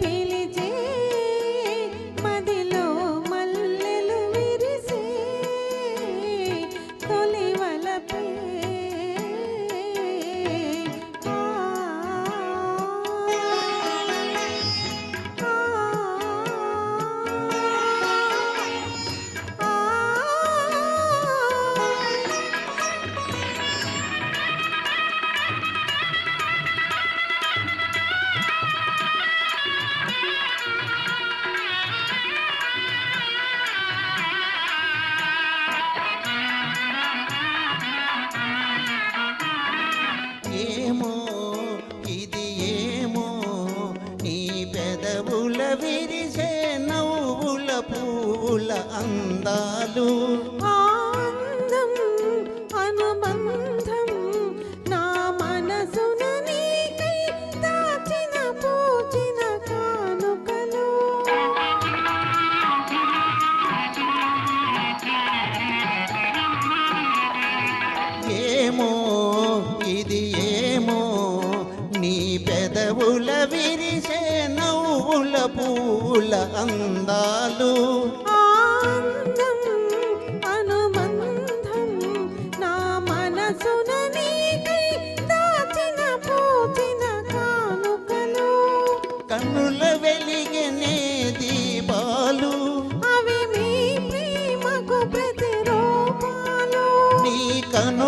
pili je పూల అందాలు. ఆనందం అనుబంధం నా మనసున నీకై దాచిన పూచిన కానుకలు. ఏమో ఇది ఏమో నీ పెదవుల విరిసే నవ్వుల పూల అందాలు.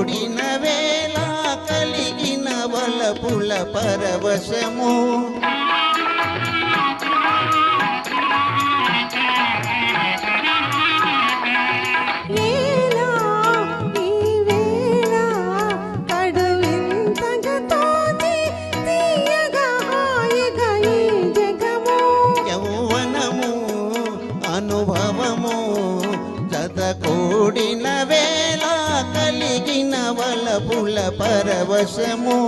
కూడిన వేళ కలిగిన వలపుల పరవశము. వేళ ఈ వేళ కడు వలపుల పరవశము.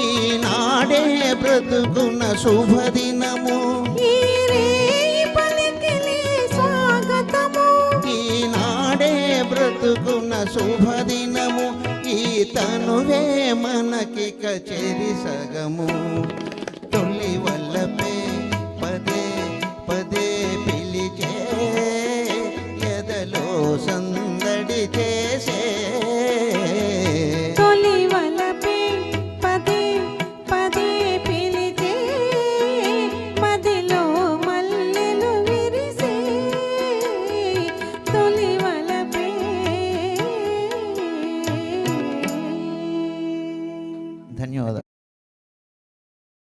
ఈనాడే బ్రతుకున శుభదినము. ఈనాడే బ్రతుకున శుభదినము. ఈ తనువే మనకి కచేరి సగము. తొలి